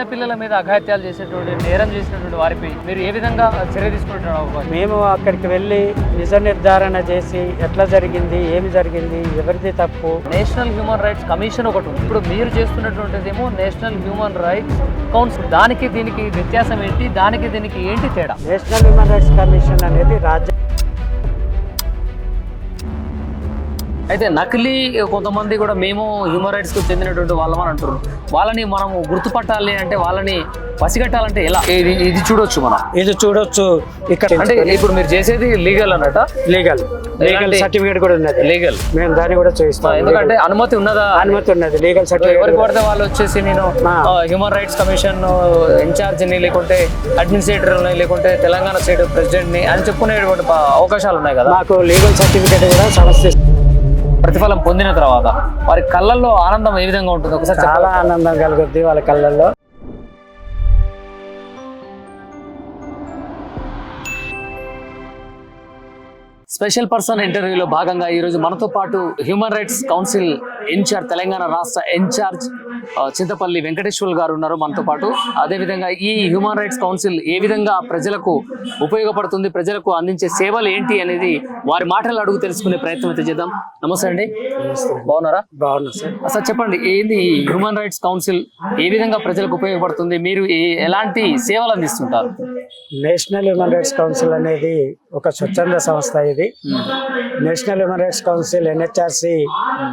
చిన్న పిల్లల మీద అఘాత్యాలు చేసేటువంటి నేరం చేసినటువంటి వారిపై మీరు ఏ విధంగా చర్య తీసుకుంటున్నారు మేము అక్కడికి వెళ్ళి నిజ నిర్ధారణ చేసి ఎట్లా జరిగింది ఏమి జరిగింది ఎవరిది తప్పు? నేషనల్ హ్యూమన్ రైట్స్ కమిషన్ ఒకటి ఉంది. ఇప్పుడు మీరు చేస్తున్నటువంటిది ఏమో నేషనల్ హ్యూమన్ రైట్స్ కౌన్సిల్. దానికి దీనికి వ్యత్యాసం ఏంటి? దానికి దీనికి ఏంటి తేడా? నేషనల్ హ్యూమన్ రైట్స్ కమిషన్ అనేది రాజ్య అయితే నకిలీ కొంతమంది కూడా మేము హ్యూమన్ రైట్స్కు చెందినటువంటి వాళ్ళమని అంటారు వాళ్ళని మనం గుర్తుపట్టాలి అంటే వాళ్ళని పసిగట్టాలంటే ఎలా? ఇది ఇది చూడొచ్చు మనం. ఇది చూడొచ్చు. ఇక్కడ అంటే ఇప్పుడు మీరు చేసేది లీగల్ అన్నట? లీగల్. లీగల్ సర్టిఫికేట్ కూడా ఉన్నది. లీగల్. మేము దాన్ని కూడా చూపిస్తాం ఎందుకంటే అనుమతి ఉన్నదా? అనుమతి ఉన్నది. లీగల్ ఎవరికి సర్టిఫికేట్ పడితే వాళ్ళు వచ్చేసి నేను. హ్యూమన్ రైట్స్ కమిషన్ ఇన్ఛార్జిని లేకుంటే అడ్మినిస్ట్రేటర్ని లేకుంటే తెలంగాణ స్టేట్ ప్రెసిడెంట్ని అని చెప్పుకునేటువంటి అవకాశాలు ఉన్నాయి కదా? మాకు లీగల్ సర్టిఫికేట్ కూడా సమస్య ప్రతిఫలం పొందిన తర్వాత వారి కళ్ళల్లో ఆనందం ఏ విధంగా ఉంటుంది ఒకసారి చాలా ఆనందం కలుగుద్ది వాళ్ళ కళ్ళల్లో. స్పెషల్ పర్సన్ ఇంటర్వ్యూలో భాగంగా ఈ రోజు మనతో పాటు human rights council incharge Telangana రాష్ట్ర ఇన్ఛార్జ్ చింతపల్లి వెంకటేశ్వర్ గారు ఉన్నారు మనతో పాటు. అదేవిధంగా ఈ హ్యూమన్ రైట్స్ కౌన్సిల్ ఏ విధంగా ప్రజలకు ఉపయోగపడుతుంది ప్రజలకు అందించే సేవలు ఏంటి అనేది వారి మాటలు అడుగు తెలుసుకునే ప్రయత్నం అయితే చేద్దాం. నమస్తే అండి. బాగున్నారా? బాగుంది సార్. అసలు చెప్పండి ఏంది ఈ హ్యూమన్ రైట్స్ కౌన్సిల్ ఏ విధంగా ప్రజలకు ఉపయోగపడుతుంది? మీరు ఎలాంటి సేవలు అందిస్తుంటారు? నేషనల్ హ్యూమన్ రైట్స్ కౌన్సిల్ అనేది ఒక స్వచ్ఛంద సంస్థ ఇది. National human rights council NHRC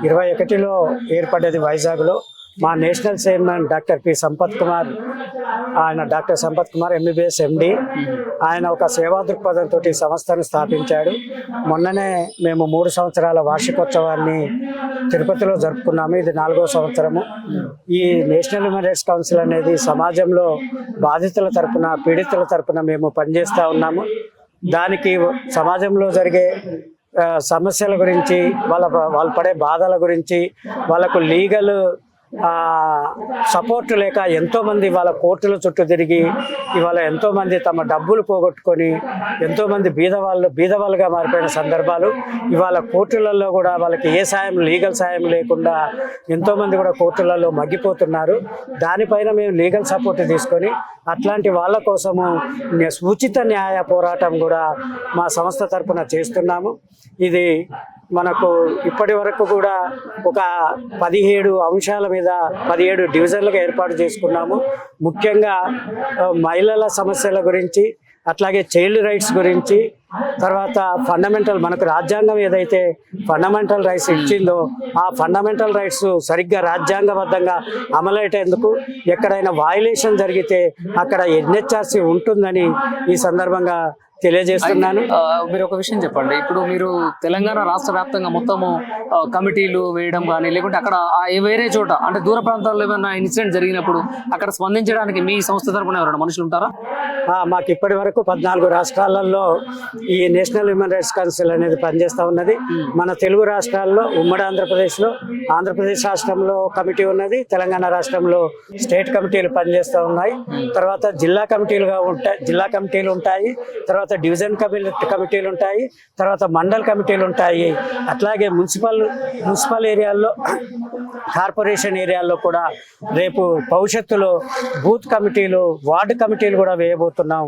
ఇరవై ఒకటిలో ఏర్పడ్డది వైజాగ్లో. మా national chairman doctor P. Sampath Kumar ఆయన doctor Sampath Kumar MBBS MD ఆయన ఒక సేవా దృక్పథంతో ఈ సంస్థను స్థాపించాడు. మొన్ననే మేము మూడు సంవత్సరాల వార్షికోత్సవాన్ని తిరుపతిలో జరుపుకున్నాము. ఇది నాలుగో సంవత్సరము. ఈ నేషనల్ హ్యూమన్ రైట్స్ కౌన్సిల్ అనేది సమాజంలో బాధితుల తరపున పీడితుల తరపున మేము పనిచేస్తూ ఉన్నాము. దానికి సమాజంలో జరిగే సమస్యల గురించి వాళ్ళ వాళ్ళు పడే బాధల గురించి వాళ్ళకు లీగల్ సపోర్ట్ లేక ఎంతోమంది వాళ్ళ కోర్టుల చుట్టూ తిరిగి ఇవాళ ఎంతోమంది తమ డబ్బులు పోగొట్టుకొని ఎంతోమంది బీదవాళ్ళు బీదవాళ్ళుగా మారిపోయిన సందర్భాలు ఇవాళ కోర్టులలో కూడా వాళ్ళకి ఏ సాయం లీగల్ సాయం లేకుండా ఎంతోమంది కూడా కోర్టులలో మగ్గిపోతున్నారు. దానిపైన మేము లీగల్ సపోర్ట్ తీసుకొని అట్లాంటి వాళ్ళ కోసము ఉచిత న్యాయ పోరాటం కూడా మా సంస్థ తరఫున చేస్తున్నాము. ఇది మనకు ఇప్పటి వరకు కూడా ఒక పదిహేడు అంశాల మీద పదిహేడు డివిజన్లుగా ఏర్పాటు చేసుకున్నాము. ముఖ్యంగా మహిళల సమస్యల గురించి అట్లాగే చైల్డ్ రైట్స్ గురించి తర్వాత ఫండమెంటల్ మనకు రాజ్యాంగం ఏదైతే ఫండమెంటల్ రైట్స్ ఇచ్చిందో ఆ ఫండమెంటల్ రైట్స్ సరిగ్గా రాజ్యాంగబద్ధంగా అమలయ్యేటందుకు ఎక్కడైనా వాయులేషన్ జరిగితే అక్కడ ఎన్హెచ్ఆర్సీ ఉంటుందని ఈ సందర్భంగా తెలియజేస్తున్నాను. మీరు ఒక విషయం చెప్పండి. ఇప్పుడు మీరు తెలంగాణ రాష్ట్ర వ్యాప్తంగా మొత్తము కమిటీలు వేయడం కానీ లేకుంటే అక్కడ వేరే చోట అంటే దూర ప్రాంతాల్లో ఏమైనా ఇన్సిడెంట్ జరిగినప్పుడు అక్కడ స్పందించడానికి మీ సంస్థ తరపున ఎవరైనా మనుషులు ఉంటారా? మాకు ఇప్పటి వరకు పద్నాలుగు రాష్ట్రాలలో ఈ నేషనల్ హ్యూమన్ రైట్స్ కౌన్సిల్ అనేది పనిచేస్తూ ఉన్నది. మన తెలుగు రాష్ట్రాల్లో ఉమ్మడి ఆంధ్రప్రదేశ్లో ఆంధ్రప్రదేశ్ రాష్ట్రంలో కమిటీ ఉన్నది తెలంగాణ రాష్ట్రంలో స్టేట్ కమిటీలు పనిచేస్తూ ఉన్నాయి. తర్వాత జిల్లా కమిటీలుగా ఉంటాయి జిల్లా కమిటీలు ఉంటాయి తర్వాత డివిజన్ కమిటీ కమిటీలు ఉంటాయి తర్వాత మండల్ కమిటీలు ఉంటాయి. అట్లాగే మున్సిపల్ మున్సిపల్ ఏరియాల్లో కార్పొరేషన్ ఏరియాల్లో కూడా రేపు భవిష్యత్తులో బూత్ కమిటీలు వార్డు కమిటీలు కూడా వేయబోతున్నాం.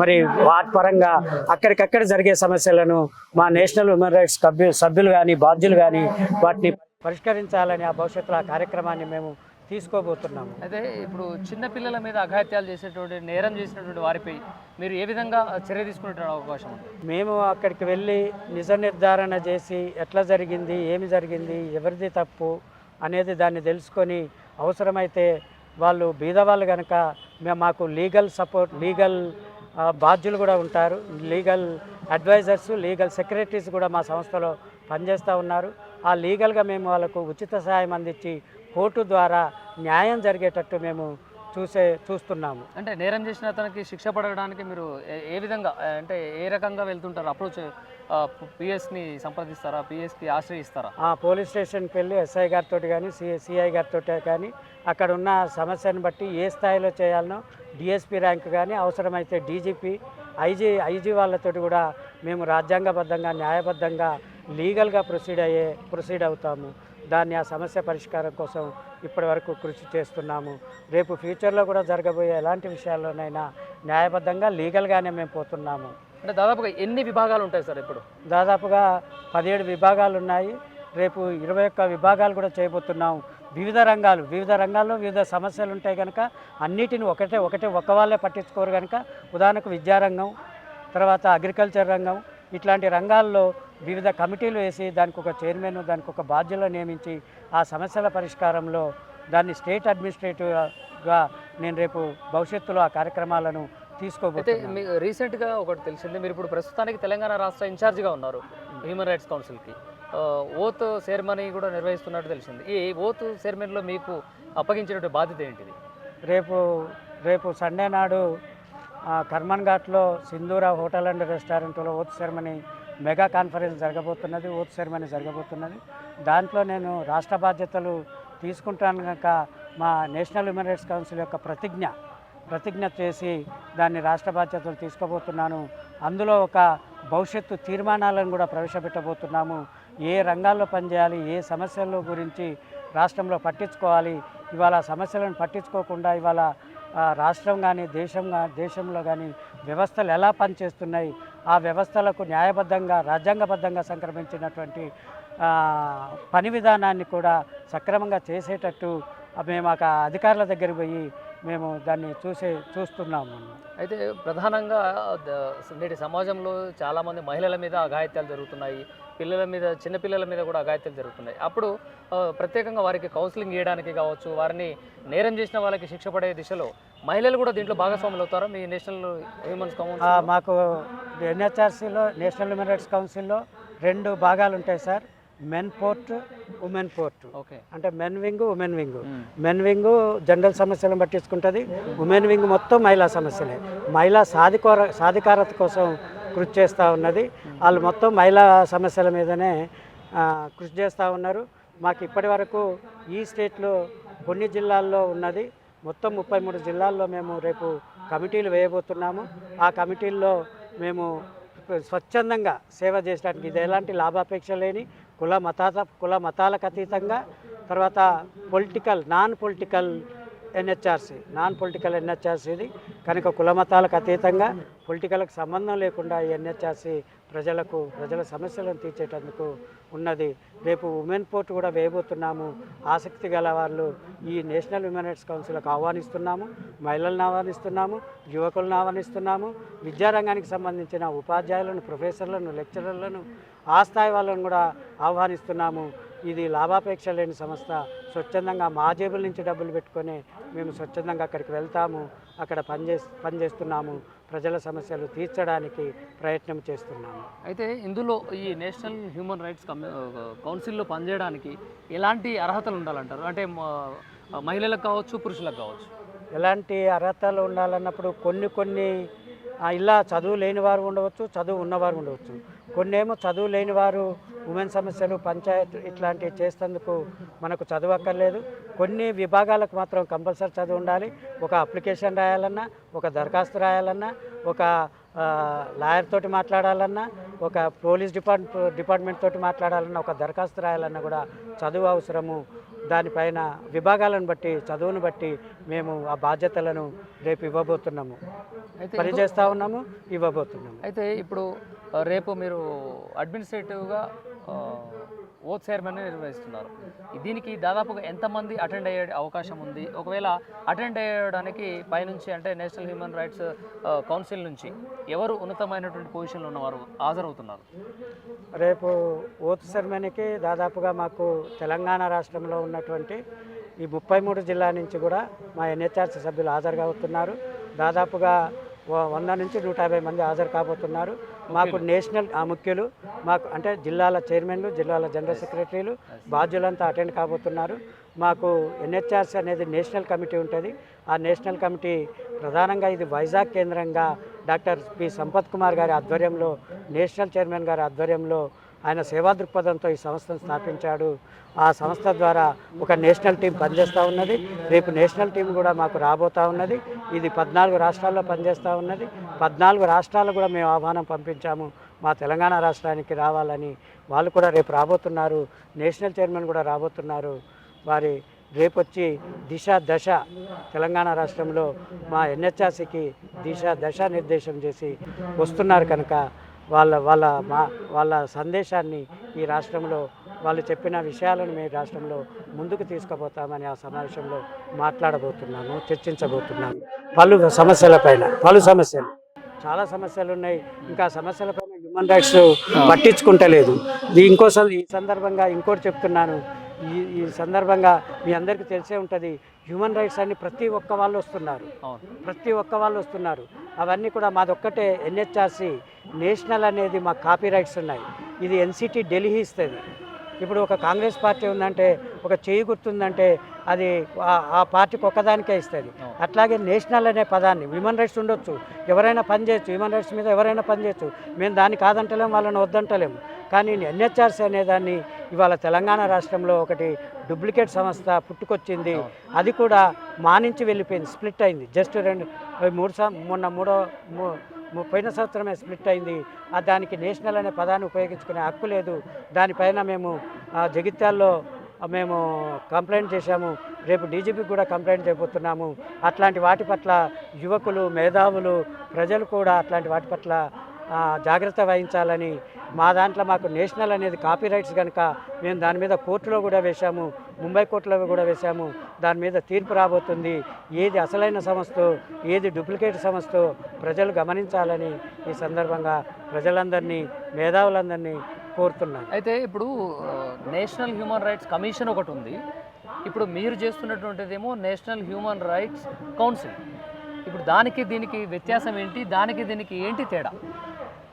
మరి వాటి పరంగా అక్కడికక్కడ జరిగే సమస్యలను మా నేషనల్ హ్యూమన్ రైట్స్ సభ్యు సభ్యులు కానీ బాధ్యులు కానీ వాటిని పరిష్కరించాలని ఆ భవిష్యత్తులో ఆ కార్యక్రమాన్ని మేము తీసుకోబోతున్నాము. అయితే ఇప్పుడు చిన్న పిల్లల మీద అఘాత్యాలు చేసేటువంటి నేరం చేసినటువంటి వారిపై మీరు ఏ విధంగా చర్య తీసుకునే అవకాశం మేము అక్కడికి వెళ్ళి నిజ నిర్ధారణ చేసి ఎట్లా జరిగింది ఏమి జరిగింది ఎవరిది తప్పు అనేది దాన్ని తెలుసుకొని అవసరమైతే వాళ్ళు బీదవాళ్ళు కనుక మేము మాకు లీగల్ సపోర్ట్ లీగల్ బాధ్యులు కూడా ఉంటారు. లీగల్ అడ్వైజర్స్ లీగల్ సెక్రటరీస్ కూడా మా సంస్థలో పనిచేస్తూ ఉన్నారు. ఆ లీగల్గా మేము వాళ్ళకు ఉచిత సహాయం అందించి కోర్టు ద్వారా న్యాయం జరిగేటట్టు మేము చూసే చూస్తున్నాము. అంటే నేరం చేసిన అతనికి శిక్ష పడడానికి మీరు ఏ- విధంగా అంటే ఏ రకంగా వెళ్తుంటారు? అప్రోచ్ పిఎస్ని సంప్రదిస్తారా? పిఎస్కి ఆశ్రయిస్తారా? పోలీస్ స్టేషన్కి వెళ్ళి ఎస్ఐ గారితో కానీ సి సిఐ గారితో కానీ అక్కడ ఉన్న సమస్యను బట్టి ఏ స్థాయిలో చేయాలనో డిఎస్పి ర్యాంక్ కానీ అవసరమైతే డీజీపీ ఐజీ ఐజీ వాళ్ళతోటి కూడా మేము రాజ్యాంగబద్ధంగా న్యాయబద్ధంగా లీగల్గా ప్రొసీడ్ అయ్యే ప్రొసీడ్ అవుతాము. దాన్ని ఆ సమస్య పరిష్కారం కోసం ఇప్పటి వరకు కృషి చేస్తున్నాము. రేపు ఫ్యూచర్లో కూడా జరగబోయే ఎలాంటి విషయాల్లోనైనా న్యాయబద్ధంగా లీగల్గానే మేము పోతున్నాము. అంటే దాదాపుగా ఎన్ని విభాగాలు ఉంటాయి సార్ ఇప్పుడు? దాదాపుగా పదిహేడు విభాగాలు ఉన్నాయి రేపు ఇరవై ఒక్క విభాగాలు కూడా చేయబోతున్నాం. వివిధ రంగాలు వివిధ రంగాల్లో వివిధ సమస్యలు ఉంటాయి కనుక అన్నిటిని ఒకటే ఒకటే ఒక్క వాళ్ళే పట్టించుకోరు కనుక ఉదాహరణకు విద్యారంగం తర్వాత అగ్రికల్చర్ రంగం ఇట్లాంటి రంగాల్లో వివిధ కమిటీలు వేసి దానికి ఒక చైర్మన్ దానికి ఒక బాధ్యులు నియమించి ఆ సమస్యల పరిష్కారంలో దాన్ని స్టేట్ అడ్మినిస్ట్రేటివ్గా నేను రేపు భవిష్యత్తులో ఆ కార్యక్రమాలను మీ రీసెంట్గా ఒకటి తెలిసింది మీరు ఇప్పుడు ప్రస్తుతానికి తెలంగాణ రాష్ట్ర ఇన్ఛార్జిగా ఉన్నారు హ్యూమన్ రైట్స్ కౌన్సిల్కి. ఓత్ సెరమనీ కూడా నిర్వహిస్తున్నట్టు తెలిసింది. ఈ ఓత్ సెరమనీలో మీకు అప్పగించినటువంటి బాధ్యత ఏంటిది? రేపు రేపు సండే నాడు ఆ, కర్మన్ ఘాట్లో సింధూర హోటల్ అండ్ రెస్టారెంట్లో ఓత్ సెరమనీ మెగా కాన్ఫరెన్స్ జరగబోతున్నది ఓత్ సెరమనీ జరగబోతున్నది. దాంట్లో నేను రాష్ట్ర బాధ్యతలు తీసుకుంటాను కనుక మా నేషనల్ హ్యూమన్ రైట్స్ కౌన్సిల్ యొక్క ప్రతిజ్ఞ ప్రతిజ్ఞ చేసి దాన్ని రాష్ట్ర బాధ్యతలు తీసుకోబోతున్నాను. అందులో ఒక భవిష్యత్తు తీర్మానాలను కూడా ప్రవేశపెట్టబోతున్నాము. ఏ రంగాల్లో పనిచేయాలి ఏ సమస్యల గురించి రాష్ట్రంలో పట్టించుకోవాలి ఇవాళ సమస్యలను పట్టించుకోకుండా ఇవాళ రాష్ట్రం కానీ దేశం దేశంలో కానీ వ్యవస్థలు ఎలా పనిచేస్తున్నాయి ఆ వ్యవస్థలకు న్యాయబద్ధంగా రాజ్యాంగబద్ధంగా సంక్రమించినటువంటి పని విధానాన్ని కూడా సక్రమంగా చేసేటట్టు మేము ఆ అధికారుల దగ్గరికి పోయి మేము దాన్ని చూసే చూస్తున్నాము. అయితే ప్రధానంగా నేటి సమాజంలో చాలామంది మహిళల మీద అఘాయిత్యాలు జరుగుతున్నాయి పిల్లల మీద చిన్నపిల్లల మీద కూడా అఘాయిత్యాలు జరుగుతున్నాయి. అప్పుడు ప్రత్యేకంగా వారికి కౌన్సిలింగ్ ఇవ్వడానికి కావచ్చు వారిని నేరం చేసిన వాళ్ళకి శిక్ష పడే దిశలో మహిళలు కూడా దీంట్లో భాగస్వాములు అవుతారా? మీ నేషనల్ హ్యూమన్స్ కౌన్సిల్ మాకు ఎన్హెచ్ఆర్సీలో నేషనల్ హ్యూమన్ రైట్స్ కౌన్సిల్లో రెండు భాగాలు ఉంటాయి sir. Men port women port. Okay. అంటే men wing women wing. Men wing general సమస్యలను పట్టించుకుంటుంది. ఉమెన్ వింగ్ మొత్తం మహిళా సమస్యలే. మహిళా సాధికార సాధికారత కోసం కృషి చేస్తూ ఉన్నది. వాళ్ళు మొత్తం మహిళా సమస్యల మీదనే కృషి చేస్తూ ఉన్నారు. మాకు ఇప్పటి వరకు ఈ స్టేట్లో కొన్ని జిల్లాల్లో ఉన్నది మొత్తం ముప్పై మూడు జిల్లాల్లో మేము రేపు కమిటీలు వేయబోతున్నాము. ఆ కమిటీల్లో మేము స్వచ్ఛందంగా సేవ చేసడానికి ఇది ఎలాంటి లాభాపేక్ష లేని కుల మతాత కుల మతాలకు అతీతంగా తర్వాత political non political NHRC non political ఎన్హెచ్ఆర్సీది. కనుక కులమతాలకు అతీతంగా పొలిటికల్కి సంబంధం లేకుండా ఈ ఎన్హెచ్ఆర్సీ ప్రజలకు ప్రజల సమస్యలను తీర్చేటందుకు ఉన్నది. రేపు ఉమెన్ పోర్ట్ కూడా వేయబోతున్నాము. ఆసక్తి గల వాళ్ళు ఈ నేషనల్ హ్యూమన్ రైట్స్ కౌన్సిల్కి ఆహ్వానిస్తున్నాము. మహిళలను ఆహ్వానిస్తున్నాము. యువకులను ఆహ్వానిస్తున్నాము. విద్యారంగానికి సంబంధించిన ఉపాధ్యాయులను ప్రొఫెసర్లను లెక్చరర్లను ఆ స్థాయి వాళ్ళను కూడా ఆహ్వానిస్తున్నాము. ఇది లాభాపేక్ష లేని సంస్థ. స్వచ్ఛందంగా మా జేబుల నుంచి డబ్బులు పెట్టుకొని మేము స్వచ్ఛందంగా అక్కడికి వెళ్తాము. అక్కడ పనిచే పనిచేస్తున్నాము ప్రజల సమస్యలు తీర్చడానికి ప్రయత్నం చేస్తున్నాము. అయితే ఇందులో ఈ నేషనల్ హ్యూమన్ రైట్స్ కమి- కౌన్సిల్లో పనిచేయడానికి ఎలాంటి అర్హతలు ఉండాలంటారు? అంటే మహిళలకు కావచ్చు పురుషులకు కావచ్చు? ఎలాంటి అర్హతలు ఉండాలన్నప్పుడు కొన్ని కొన్ని ఇలా చదువు లేని వారు ఉండవచ్చు చదువు ఉన్నవారు ఉండవచ్చు. కొన్ని ఏమో చదువు లేని వారు ఉమెన్ సమస్యలు పంచాయత్ ఇట్లాంటివి చేసేందుకు మనకు చదువు అక్కర్లేదు కొన్ని విభాగాలకు మాత్రం కంపల్సరీ చదువు ఉండాలి. ఒక అప్లికేషన్ రాయాలన్నా ఒక దరఖాస్తు రాయాలన్నా ఒక లాయర్ తోటి మాట్లాడాలన్నా ఒక పోలీస్ డిపార్ట్ డిపార్ట్మెంట్ తోటి మాట్లాడాలన్నా ఒక దరఖాస్తు రాయాలన్నా కూడా చదువు అవసరము. దానిపైన విభాగాలను బట్టి చదువును బట్టి మేము ఆ బాధ్యతలను రేపు ఇవ్వబోతున్నాము. అయితే పని చేస్తూ ఉన్నాము ఇవ్వబోతున్నాము. అయితే ఇప్పుడు రేపు మీరు అడ్మినిస్ట్రేటివ్గా ఓత్ చైర్మన్ నిర్వహిస్తున్నారు. దీనికి దాదాపుగా ఎంతమంది అటెండ్ అయ్యే అవకాశం ఉంది? ఒకవేళ అటెండ్ అయ్యడానికి పైనుంచి అంటే నేషనల్ హ్యూమన్ రైట్స్ కౌన్సిల్ నుంచి ఎవరు ఉన్నతమైనటువంటి పొజిషన్లో ఉన్నవారు హాజరవుతున్నారు? రేపు ఓత్ సెరమనీకి దాదాపుగా మాకు తెలంగాణ రాష్ట్రంలో ఉన్నటువంటి ఈ ముప్పై మూడు జిల్లా నుంచి కూడా మా ఎన్హెచ్ఆర్సీ సభ్యులు హాజరుగా అవుతున్నారు. దాదాపుగా వ- వంద నుంచి నూట యాభై మంది హాజరు కాబోతున్నారు. మాకు నేషనల్ ఆ ముఖ్యులు మాకు అంటే జిల్లాల చైర్మన్లు జిల్లాల జనరల్ సెక్రటరీలు బాధ్యులంతా అటెండ్ కాబోతున్నారు. మాకు ఎన్హెచ్ఆర్సీ అనేది నేషనల్ కమిటీ ఉంటుంది. ఆ నేషనల్ కమిటీ ప్రధానంగా ఇది వైజాగ్ కేంద్రంగా డాక్టర్ పి. సంపత్ కుమార్ గారి ఆధ్వర్యంలో నేషనల్ చైర్మన్ గారి ఆధ్వర్యంలో ఆయన సేవా దృక్పథంతో ఈ సంస్థను స్థాపించాడు. ఆ సంస్థ ద్వారా ఒక నేషనల్ టీం పనిచేస్తూ ఉన్నది. రేపు నేషనల్ టీం కూడా మాకు రాబోతూ ఉన్నది. ఇది పద్నాలుగు రాష్ట్రాల్లో పనిచేస్తూ ఉన్నది. పద్నాలుగు రాష్ట్రాలు కూడా మేము ఆహ్వానం పంపించాము. మా తెలంగాణ రాష్ట్రానికి రావాలని వాళ్ళు కూడా రేపు రాబోతున్నారు. నేషనల్ చైర్మన్ కూడా రాబోతున్నారు. వారి రేపొచ్చి దిశ దశ తెలంగాణ రాష్ట్రంలో మా ఎన్హెచ్ఆర్సీకి దిశ దశ నిర్దేశం చేసి వస్తున్నారు కనుక వాళ్ళ వాళ్ళ మా వాళ్ళ సందేశాన్ని ఈ రాష్ట్రంలో వాళ్ళు చెప్పిన విషయాలను మీ రాష్ట్రంలో ముందుకు తీసుకుపోతామని ఆ సమావేశంలో మాట్లాడబోతున్నాను చర్చించబోతున్నాను. పలు సమస్యలపైన పలు సమస్యలు. చాలా సమస్యలు ఉన్నాయి. ఇంకా సమస్యలపైన హ్యూమన్ రైట్స్ పట్టించుకుంటలేదు. ఇంకోసారి ఈ సందర్భంగా ఇంకోటి చెప్తున్నాను. ఈ ఈ సందర్భంగా మీ అందరికీ తెలిసే ఉంటుంది. హ్యూమన్ రైట్స్ అని ప్రతి ఒక్క వాళ్ళు వస్తున్నారు. ప్రతి ఒక్క వాళ్ళు వస్తున్నారు. అవన్నీ కూడా మాదొక్కటే ఎన్హెచ్ఆర్సి నేషనల్ అనేది మా కాపీ రైట్స్ ఉన్నాయి. ఇది ఎన్సిటీ ఢిల్లీ ఇస్తుంది. ఇప్పుడు ఒక కాంగ్రెస్ పార్టీ ఉందంటే ఒక చేయి గుర్తుందంటే అది ఆ- పార్టీకి ఒక్కదానికే ఇస్తుంది. అట్లాగే నేషనల్ అనే పదాన్ని హ్యూమన్ రైట్స్ ఉండొచ్చు. ఎవరైనా పని చేయొచ్చు. హ్యూమన్ రైట్స్ మీద ఎవరైనా పని చేయొచ్చు. మేము దాన్ని కాదంటలేము వాళ్ళని వద్దంటలేము కానీ ఎన్హెచ్ఆర్సీ అనే దాన్ని ఇవాళ తెలంగాణ రాష్ట్రంలో ఒకటి డూప్లికేట్ సంస్థ పుట్టుకొచ్చింది. అది కూడా మానించి వెళ్ళిపోయింది స్ప్లిట్ అయింది. జస్ట్ రెండు మూడు సం మొన్న మూడో పోయిన సంవత్సరమే స్ప్లిట్ అయింది. దానికి నేషనల్ అనే పదాన్ని ఉపయోగించుకునే హక్కు లేదు. దానిపైన మేము జగిత్యాల్లో మేము కంప్లైంట్ చేశాము. రేపు డీజీపీకి కూడా కంప్లైంట్ చేయబోతున్నాము. అట్లాంటి వాటి పట్ల యువకులు మేధావులు ప్రజలు కూడా అట్లాంటి వాటి పట్ల జాగ్రత్త వహించాలని మా దాంట్లో మాకు నేషనల్ అనేది కాపీ రైట్స్ కనుక మేము దాని మీద కోర్టులో కూడా వేశాము ముంబై కోర్టులో కూడా వేశాము దాని మీద తీర్పు రాబోతుంది. ఏది అసలైన సంస్థ ఏది డూప్లికేట్ సంస్థ ప్రజలు గమనించాలని ఈ సందర్భంగా ప్రజలందరినీ మేధావులందరినీ కోరుతున్నాను. అయితే ఇప్పుడు నేషనల్ హ్యూమన్ రైట్స్ కమిషన్ ఒకటి ఉంది. ఇప్పుడు మీరు చేస్తున్నటువంటిదేమో నేషనల్ హ్యూమన్ రైట్స్ కౌన్సిల్. ఇప్పుడు దానికి దీనికి వ్యత్యాసం ఏంటి దానికి దీనికి ఏంటి తేడా?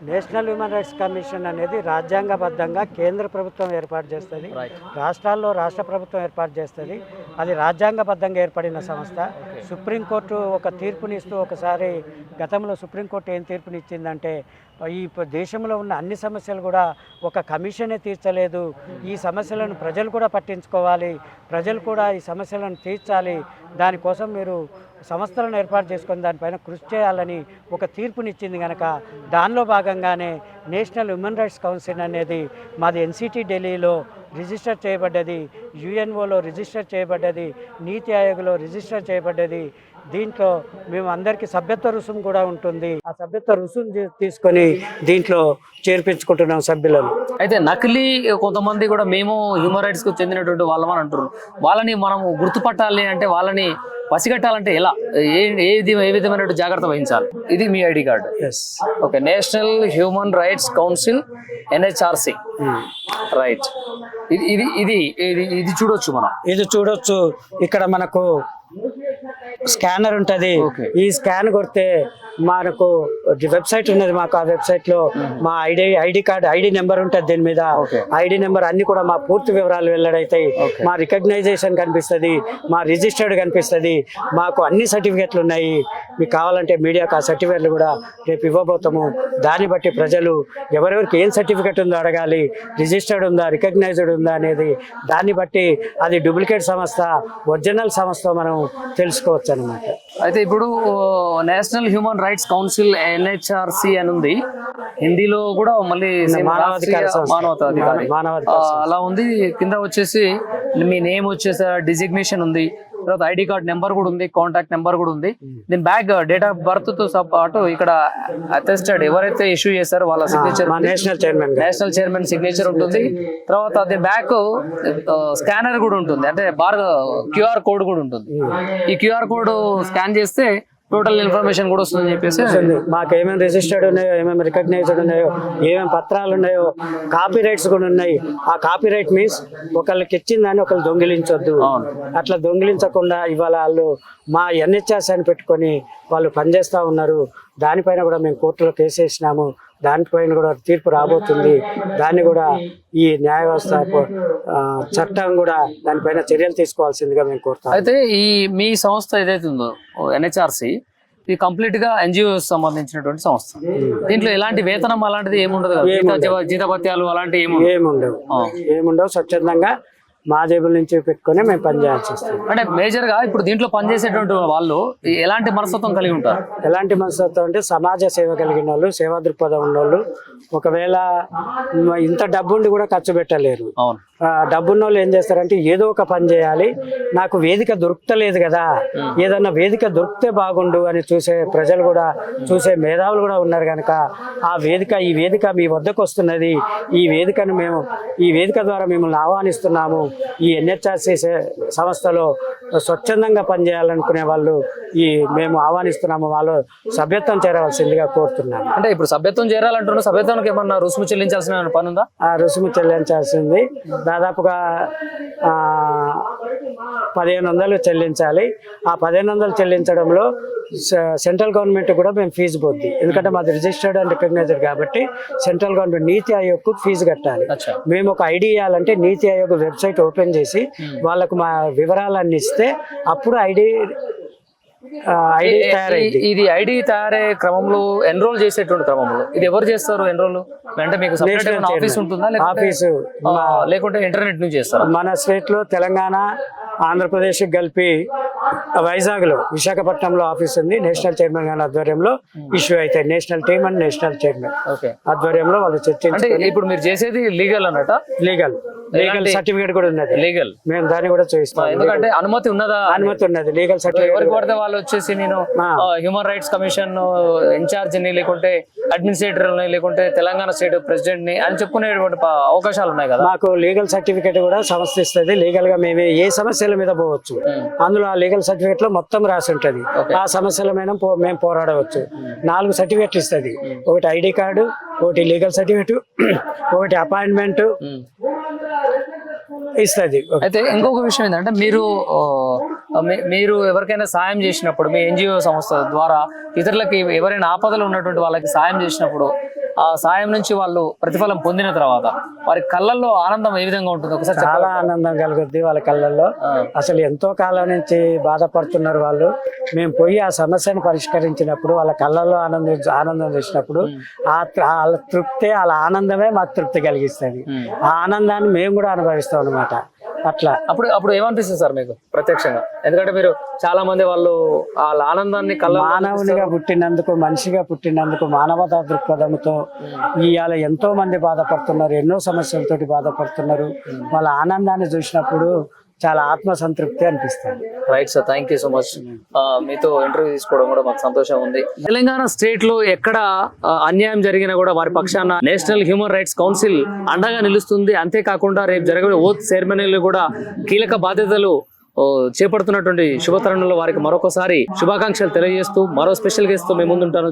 నేషనల్ హ్యూమన్ రైట్స్ కమిషన్ అనేది రాజ్యాంగబద్ధంగా కేంద్ర ప్రభుత్వం ఏర్పాటు చేస్తుంది. రాష్ట్రాల్లో రాష్ట్ర ప్రభుత్వం ఏర్పాటు చేస్తుంది. అది రాజ్యాంగబద్ధంగా ఏర్పడిన సంస్థ. సుప్రీంకోర్టు ఒక తీర్పునిస్తూ ఒకసారి గతంలో సుప్రీంకోర్టు ఏం తీర్పునిచ్చిందంటే ఈ దేశంలో ఉన్న అన్ని సమస్యలు కూడా ఒక కమిషనే తీర్చలేదు. ఈ సమస్యలను ప్రజలు కూడా పట్టించుకోవాలి. ప్రజలు కూడా ఈ సమస్యలను తీర్చాలి. దానికోసం మీరు సంస్థలను ఏర్పాటు చేసుకొని దానిపైన కృషి చేయాలని ఒక తీర్పునిచ్చింది కనుక దానిలో భాగంగానే నేషనల్ హ్యూమన్ రైట్స్ కౌన్సిల్ అనేది మాది ఎన్సిటీ ఢిల్లీలో రిజిస్టర్ చేయబడ్డది. యుఎన్ఓలో రిజిస్టర్ చేయబడ్డది. నీతి ఆయోగ్లో రిజిస్టర్ చేయబడ్డది. దీంట్లో మేము అందరికీ సభ్యత్వ రుసుము కూడా ఉంటుంది. ఆ సభ్యత్వ రుసుము తీసుకొని దీంట్లో చేర్పించుకుంటున్నాం సభ్యులను. అయితే నకిలీ కొంతమంది కూడా మేము హ్యూమన్ రైట్స్కు చెందినటువంటి వాళ్ళమని అంటారు వాళ్ళని మనం గుర్తుపట్టాలి అంటే వాళ్ళని పసిగట్టాలంటే ఎలా? ఏ ఏ విధ- ఏ విధమైన జాగ్రత్త వహించాలి? ఇది మీ ID card. Yes okay national human rights council NHRC. Right. ఇది ఇది ఇది ఇది ఇది చూడొచ్చు మనం. ఇది చూడొచ్చు. ఇక్కడ మనకు స్కానర్ ఉంటది. ఈ స్కాన్ కొడితే మనకు వెబ్సైట్ ఉన్నది మాకు. ఆ వెబ్సైట్లో మా ID ID card ID number ఉంటుంది దీని మీద. ఐడి నెంబర్ అన్ని కూడా మా పూర్తి వివరాలు వెల్లడైతాయి. మా రికగ్నైజేషన్ కనిపిస్తుంది. మా రిజిస్టర్డ్ కనిపిస్తుంది. మాకు అన్ని సర్టిఫికెట్లు ఉన్నాయి. మీకు కావాలంటే మీడియాకు ఆ సర్టిఫికెట్లు కూడా రేపు ఇవ్వబోతాము. దాన్ని బట్టి ప్రజలు ఎవరెవరికి ఏం సర్టిఫికెట్ ఉందో అడగాలి. రిజిస్టర్డ్ ఉందా రికగ్నైజ్డ్ ఉందా అనేది దాన్ని బట్టి అది డూప్లికేట్ సంస్థ ఒరిజినల్ సంస్థ మనం తెలుసుకోవచ్చు అనమాట అయితే ఇప్పుడు national human rights council NHRC అని ఉంది. హిందీలో కూడా మళ్ళీ మానవాధికార అలా ఉంది. కింద వచ్చేసి మీ నేమ్ వచ్చేసి డిజిగ్నేషన్ ఉంది. తర్వాత ఐడి కార్డ్ నెంబర్ కూడా ఉంది కాంటాక్ట్ నెంబర్ కూడా ఉంది. దీని బ్యాగ్ డేట్ ఆఫ్ బర్త్తో పాటు ఇక్కడ అటెస్టెడ్ ఎవరైతే ఇష్యూ చేశారో వాళ్ళ signature national chairman national chairman signature ఉంటుంది. తర్వాత అది బ్యాక్ స్కానర్ కూడా ఉంటుంది. అంటే బార్ క్యూఆర్ కోడ్ కూడా ఉంటుంది. ఈ క్యూఆర్ కోడ్ స్కాన్ చేస్తే టోటల్ ఇన్ఫర్మేషన్ కూడా వస్తుందని చెప్పేసి. మాకు ఏమేమి రిజిస్టర్డ్ ఉన్నాయో ఏమేమి రికగ్నైజ్డ్ ఉన్నాయో ఏమేమి పత్రాలు ఉన్నాయో కాపీ రైట్స్ కూడా ఉన్నాయి. ఆ కాపీ రైట్ మీన్స్ ఒకళ్ళకి ఇచ్చిందని ఒకళ్ళు దొంగిలించొద్దు. అట్లా దొంగిలించకుండా ఇవాళ వాళ్ళు మా ఎన్హెచ్ఆర్స్ అని పెట్టుకొని వాళ్ళు పనిచేస్తూ ఉన్నారు. దానిపైన కూడా మేము కోర్టులో కేసు వేసినాము. దానిపైన కూడా తీర్పు రాబోతుంది. దాన్ని కూడా ఈ న్యాయ వ్యవస్థ చట్టం కూడా దానిపైన చర్యలు తీసుకోవాల్సిందిగా మేము కోరుతాం. అయితే ఈ మీ సంస్థ ఏదైతే ఉందో ఎన్హెచ్ఆర్సి ఇది కంప్లీట్గా ఎన్జిఓ సంబంధించినటువంటి సంస్థ. దీంట్లో ఎలాంటి వేతనం అలాంటిది ఏముండదు కదా? జీత- జీతభత్యాలు అలాంటివి ఏముండవు. ఏముండవు. స్వచ్ఛందంగా మా జేబుల నుంచి పెట్టుకొని మేము పనిచేయాల్సి వస్తుంది. అంటే మేజర్గా ఇప్పుడు దీంట్లో పనిచేసేటువంటి వాళ్ళు ఎలాంటి మనస్తత్వం కలిగి ఉంటారు? ఎలాంటి మనస్తత్వం అంటే సమాజ సేవ కలిగిన వాళ్ళు సేవా దృక్పథం ఉన్నోళ్ళు ఒకవేళ మ- ఇంత డబ్బుండి కూడా ఖర్చు పెట్టలేరు. అవును. డబ్బున్న వాళ్ళు ఏం చేస్తారంటే ఏదో ఒక పని చేయాలి. నాకు వేదిక దొరుకుతలేదు కదా. ఏదన్నా వేదిక దొరికితే బాగుండు అని చూసే ప్రజలు కూడా చూసే మేధావులు కూడా ఉన్నారు కనుక ఆ వేదిక ఈ వేదిక మీ వద్దకు వస్తున్నది. ఈ వేదికను మేము ఈ వేదిక ద్వారా మిమ్మల్ని ఆహ్వానిస్తున్నాము. ఈ ఎన్హెచ్ఆర్సి సంస్థలో స్వచ్ఛందంగా పనిచేయాలనుకునే వాళ్ళు ఈ మేము ఆహ్వానిస్తున్నాము. వాళ్ళు సభ్యత్వం చేరవలసిందిగా కోరుతున్నాము. అంటే ఇప్పుడు సభ్యత్వం చేరాలంటున్నా సభ్యత్వానికి ఏమన్నా రుసుము చెల్లించాల్సిన పని ఉందా? ఆ రుసుము చెల్లించాల్సింది. దాదాపుగా పదిహేను వందలు చెల్లించాలి. ఆ పదిహేను వందలు చెల్లించడంలో స- సెంట్రల్ గవర్నమెంట్ కూడా మేము ఫీజు పోద్ది. ఎందుకంటే మాది రిజిస్టర్డ్ అండ్ రికగ్నైజ్డ్ కాబట్టి సెంట్రల్ గవర్నమెంట్ నీతి ఆయోగ్కు ఫీజు కట్టాలి. మేము ఒక ఐడి ఇవ్వాలంటే నీతి ఆయోగ్ వెబ్సైట్ ఓపెన్ చేసి వాళ్ళకు మా వివరాలన్నీ ఇస్తే అప్పుడు ఐడి ఇది ఐడి తయారయ్యే క్రమంలో ఎన్రోల్ చేసేటువంటి క్రమంలో. ఇది ఎవరు చేస్తారు ఎన్రోల్? అంటే మీకు ఆఫీస్. ఉంటుందా? ఆఫీసు లేకుంటే ఇంటర్నెట్ నుంచి చేస్తారా? మన స్టేట్లో తెలంగాణ ఆంధ్రప్రదేశ్ కలిపి వైజాగ్లో విశాఖపట్నంలో ఆఫీస్ ఉంది నేషనల్ చైర్మన్ గారి ఆధ్వర్యంలో ఇష్యూ అయితే national team and national chairman okay. ఆధ్వర్యంలో వాళ్ళు అంటే చర్చించి ఇప్పుడు మీరు చేసేది లీగల్ అన్నట లీగల్. లీగల్ సర్టిఫికేట్ కూడా ఉన్నది. లీగల్? మేము దాన్ని కూడా చూపిస్తాం. ఎందుకంటే అనుమతి ఉన్నదా? అనుమతి ఉన్నది. లీగల్ ఎవరికి సర్టిఫికేట్ పడితే వాళ్ళు వచ్చేసి నేను. హ్యూమన్ రైట్స్ కమిషన్ ఇన్ఛార్జ్ని లేకుంటే అడ్మినిస్ట్రేటర్ని లేకుంటే తెలంగాణ స్టేట్ ప్రెసిడెంట్ని అని చెప్పుకునేటువంటి అవకాశాలు ఉన్నాయి కదా? మాకు లీగల్ సర్టిఫికేట్ కూడా సంస్థ ఇస్తుంది. లీగల్గా మేము ఏ సమస్యల మీద పోవచ్చు. అందులో ఆ లీగల్ సర్టిఫికేట్లో మొత్తం రాసి ఉంటది. ఆ సమస్యల మీద మేము పోరాడవచ్చు. నాలుగు సర్టిఫికేట్లు ఇస్తుంది. ఒకటి ఐడి కార్డు ఒకటి లీగల్ సర్టిఫికేట్ ఒకటి అపాయింట్మెంట్. ఇస్తుంది. అయితే ఇంకొక విషయం ఏంటంటే మీరు మీరు ఎవరికైనా సాయం చేసినప్పుడు మీ ఎన్జిఓ సంస్థ ద్వారా ఇతరులకి ఎవరైనా ఆపదలు ఉన్నటువంటి వాళ్ళకి సాయం చేసినప్పుడు ఆ సాయం నుంచి వాళ్ళు ప్రతిఫలం పొందిన తర్వాత వారి కళ్ళల్లో ఆనందం ఏ విధంగా ఉంటుంది? ఒకసారి. చాలా ఆనందం కలుగుద్ది వాళ్ళ కళ్ళల్లో. అసలు ఎంతో కాలం నుంచి బాధపడుతున్నారు వాళ్ళు. మేము పోయి ఆ సమస్యను పరిష్కరించినప్పుడు వాళ్ళ కళ్ళల్లో ఆనందం ఆనందం చూసినప్పుడు ఆ వాళ్ళ తృప్తే వాళ్ళ ఆనందమే మాకు తృప్తి కలిగిస్తుంది. ఆ ఆనందాన్ని మేము కూడా అనుభవిస్తాం అనమాట అట్లా. అప్పుడు అప్పుడు ఏమనిపిస్తుంది సార్ మీకు ప్రత్యక్షంగా? ఎందుకంటే మీరు చాలా మంది వాళ్ళు వాళ్ళ ఆనందాన్ని కళ్ళ మానవునిగా పుట్టినందుకు మనిషిగా పుట్టినందుకు మానవతా దృక్పథంతో ఇవాళ ఎంతో మంది బాధపడుతున్నారు ఎన్నో సమస్యలతోటి బాధపడుతున్నారు. వాళ్ళ ఆనందాన్ని చూసినప్పుడు చాలా ఆత్మ సంతృప్తి అనిపిస్తుంది right sir thank you so much మీతో ఇంటర్వ్యూ తీసుకోవడం కూడా మాకు సంతోషం ఉంది. తెలంగాణ స్టేట్లో ఎక్కడ uh, అన్యాయం జరిగినా కూడా వారి పక్షాన నేషనల్ హ్యూమన్ రైట్స్ కౌన్సిల్ అండగా నిలుస్తుంది. అంతేకాకుండా రేపు జరగబోయే ఓత్ సెరమనీలు కూడా కీలక బాధ్యతలు చేపడుతున్నటువంటి శుభతరుణంలో వారికి మరొకసారి శుభాకాంక్షలు తెలియజేస్తూ మరో స్పెషల్ గెస్ట్తో మేము ముందుంటాను.